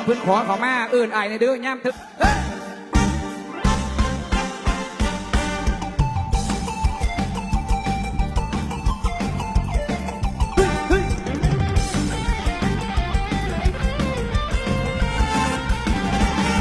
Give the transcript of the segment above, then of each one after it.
องเพื้นขอเขามาเอื่นอายในเด้อย่ำถึกเฮ้ย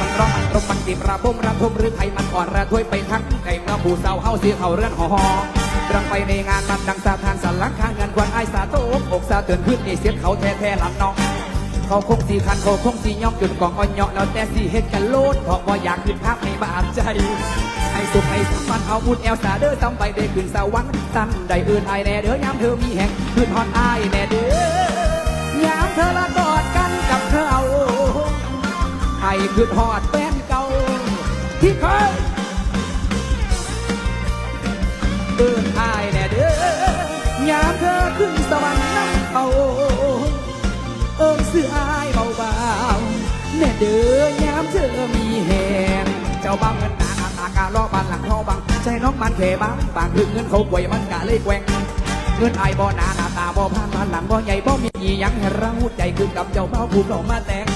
มันร้องมันรงมันจีบระบมระทมหรือไทยมันอ่อนระทวยไปทั้งไก่เมื่อผู้เศร้าเฮาเสียเขาเรือนหอหอรังไปในงานมันดังสาทานสันลังข้างเงินควันไอสาโตบอกสาเตือนขึ้นนี่เสียเขาแท้แท้ๆหลังน้อง เขาคงสีคันเขาคงสีย่อมจุดกองอ่อนเหาะแล้วแต่สีเฮ็ดกันโลดเพราะว่าอยากขึ้นภาพให้บาดใจให้สุขให้สัมพันเอาบุญแอลสาเด้อซ้ำไปได้ขึ้นสวรรค์ตั้นได้อื่นไอแน่เด้อยามเธอมีแห่งขึ้นฮอนไอแน่เด้อยามเธอละกอดกันกับเขาไอ้ขึ้นฮอดแฟนเก่าที่เคย จ้าบ้างเงินหนาหนาตากาล้อบ้านหลังเขาบังใจน้องมันแค่บ้างบางถึงเงินเขาป่วยมันกะเลยแกว่งเงินไอบ่หนาหนาตาบ่ผ่านบ้านหลังบ่ใหญ่บ่มีหยังให้เราใจคือกับเจ้าเบ้าผู้เรามาแต่ง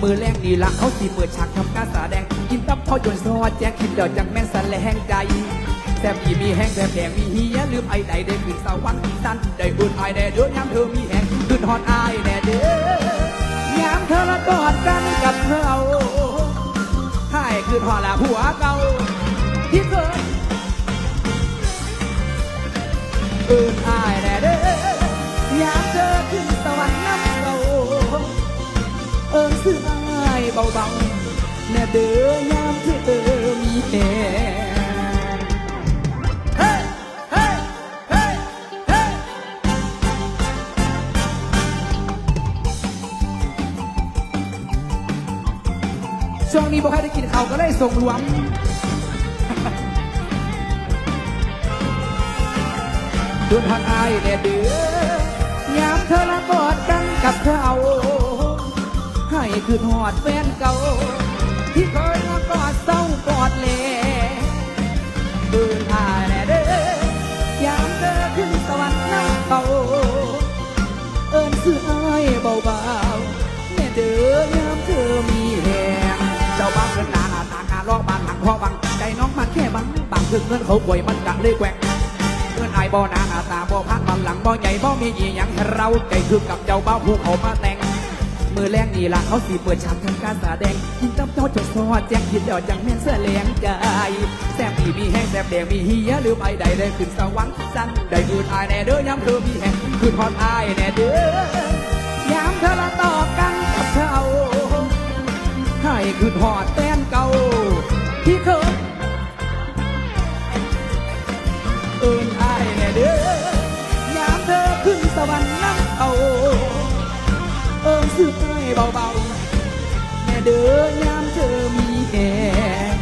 มือแรงนี่ละเขาสิเปิดฉากทำการแสดงกินตับเขาจนซอดแจ๊กคิดเดียวจังแม่นสันแลงใจแซ่บอีมีแห้งแซ่บแดงมีเฮียลืมไอใดได้ขึ้นสวรรค์สั้นได้อุ่นไอ้แน่เด้อยามเธอมีแห้งขึ้นฮอดไอแน่เด้อยามเธอละกอดกันกับเขา ให้ขึ้นฮอดละผัวเก่าที่เคยอื่นไอ้แน่เด้อยามเธอขึ้นสวรรค์น้ำเราเอิงซื้ออายเบาๆแน่เด้อยามที่เออ ช่วงนี้บ่ค่อยได้กินข้าวก็เลยส่งรวงดุนหักอายแน่เดือยามเธอละกอดกันกับเขาให้คือหอดแฟนเก่า ที่เคยมากอดเศร้ากอดเลเบื่อายแน่เด้อย ถึงเงินเขาป่วยมันกะเลยแกว่งเงินอายบ่หนาหน้าตาบ่พันบันหลังบ่ใหญ่บ่มีอีหยังให้เราใจคือกับเจ้าเบ้าผู้เขามาแต่ง มือแรงนี่ล่ะเขาสิเปิดฉากทำการแสดงกินตับเจ้าจดซอแจ้งคิดเดียวจังแม่นเสื้อแหลงใจแซ่บอีมีแห้งแซ่บแดงมีเฮียหรือไปใดได้ขึ้นสวรรค์จันได้อื่นอายแน่เด้อยามเธอมีแห้งคือทอดอายแน่เด้อยามเธอละต่อกันกับเขาให้คือทอดแฟนเก่า เอินอายแน่เด้อยามเธอขึ้นสวรรค์น้ำเอาเอินซื้อให้เบาๆแน่เด้อยามเธอมีแหง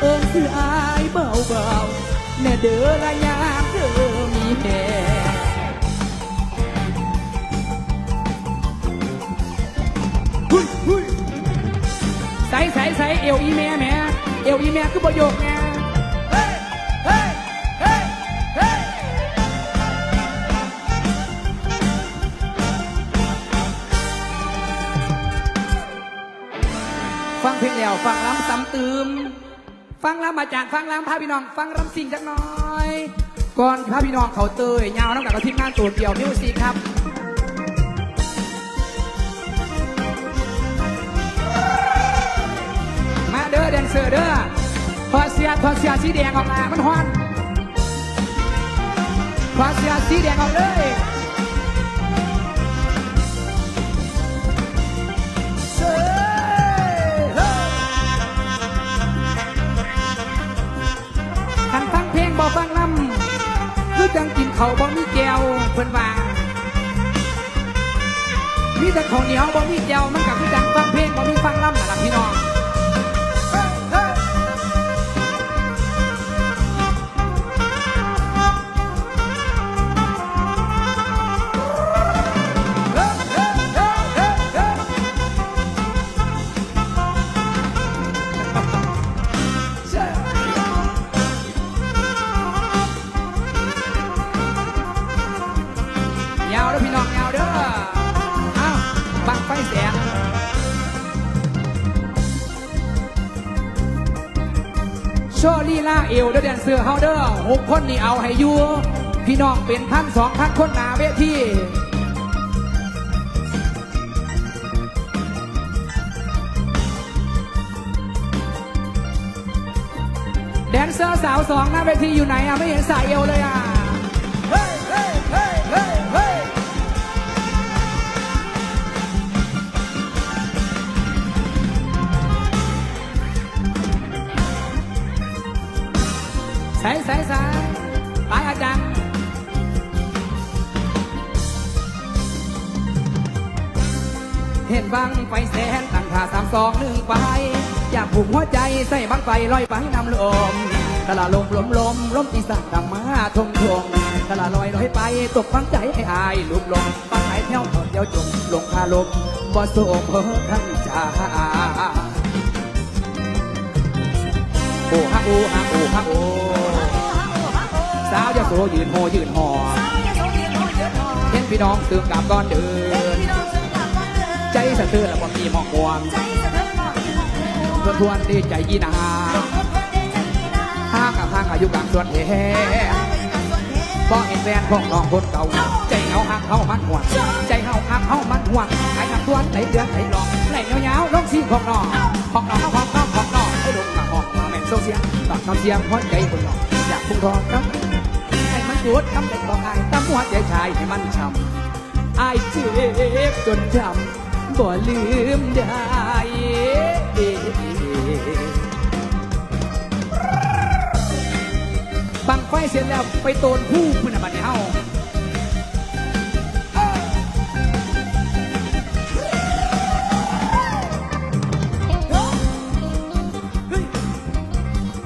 เอินซื้ออายเบาๆแน่เด้อละยามเธอมีแหงหุ้ยหุ้ยใส่ใส่ใส่เอวอีแม่แม่เอวอีแม่คือประโยคแม่ ฟังลงแล้วซ้ำซ้ำตืม ฟังล้ำมาจากฟังล้ำพาพี่น้อง ฟังลำสิ่งจักน่อย ก่อนพาพี่น้องเขาเตยยาวน้ำกับทีมงานตัวเดียวมิวสิกครับมาเด้อแดนเซอร์เด้อพอเสียพอเสียสีแดงออกมามันฮอนพอเสียสีแดงออกเลย จังกินเขาบ่มีแก้วเพิ่นว่ามีแต่ข้าวเหนียวบ่มีแก้วมันกับคือจังฟังเพลงบ่มีฟังลำนั่นล่ะพี่น้อง โชว์ลีลาเอวเดอแดนเซอร์เฮาเด้อหกคนนี่เอาให้อยู่พี่น้องเป็นพันสองพันคนหนาเวทีแดนเซอร์สาวสองหน้าเวทีอยู่ไหนอะ ไม่เห็นสายเอวเลยอะ เฮ้เฮ้เฮ้ ใส่ใส่ใส่ไปอาจารย์เห็นบังไฟแสนตั้งท่าสามสองหนึ่งไป อยากผูกหัวใจใส่บังไฟลอยไปนำลมตะละลมลมลมลมอีสานดำมาทงทงตะละลอยลอยไปตกฟังใจให้อายลุกลงปังไหแถวถอดเดียวจมลงคาลมบ่โสมเพิ่ทั้งจ้า โอ้ฮะโอ้ฮะโอ้ฮะโอ้สาวยาโสยืนโหยืนหอเห็นพี่น้องตื่นกลับก่อนเดินใจสะเทือนแล้วบ่มีหมอกมวงสะทวนดีใจยีนาห้างกับห้างอายุกลางส่วนแห่บ่เห็นแฟนของน้องคนเก่าใจเฮาหักเฮามันหวนใจเฮาหักเฮามันหวนไอ้ทำทวนไหลเดือนไหลหลอกไหลยาวๆลงสีของน้องของน้องของน้องของน้องให้ลงกับห้องมาแม่ นโซเสียงตัดคำเสียงหัวใจคนน้องอยากพุ่งทองครับให้มันจุดคำเด็ดบอกไอ้ตั้มหัวใจชายให้มันช้ำอายเจ็บจนจำบ่ลืมได้บังไฟเสร็จแล้วไปโตนผู้พุ่นบัดนี้เฮา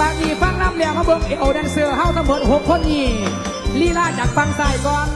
ปากนี้ฟังน้ำแล้วมาเบิ่งเอวแดนเซอร์เฮาทั้งหมดหกคนนี้ลีลาจากฟังซ้ายก่อน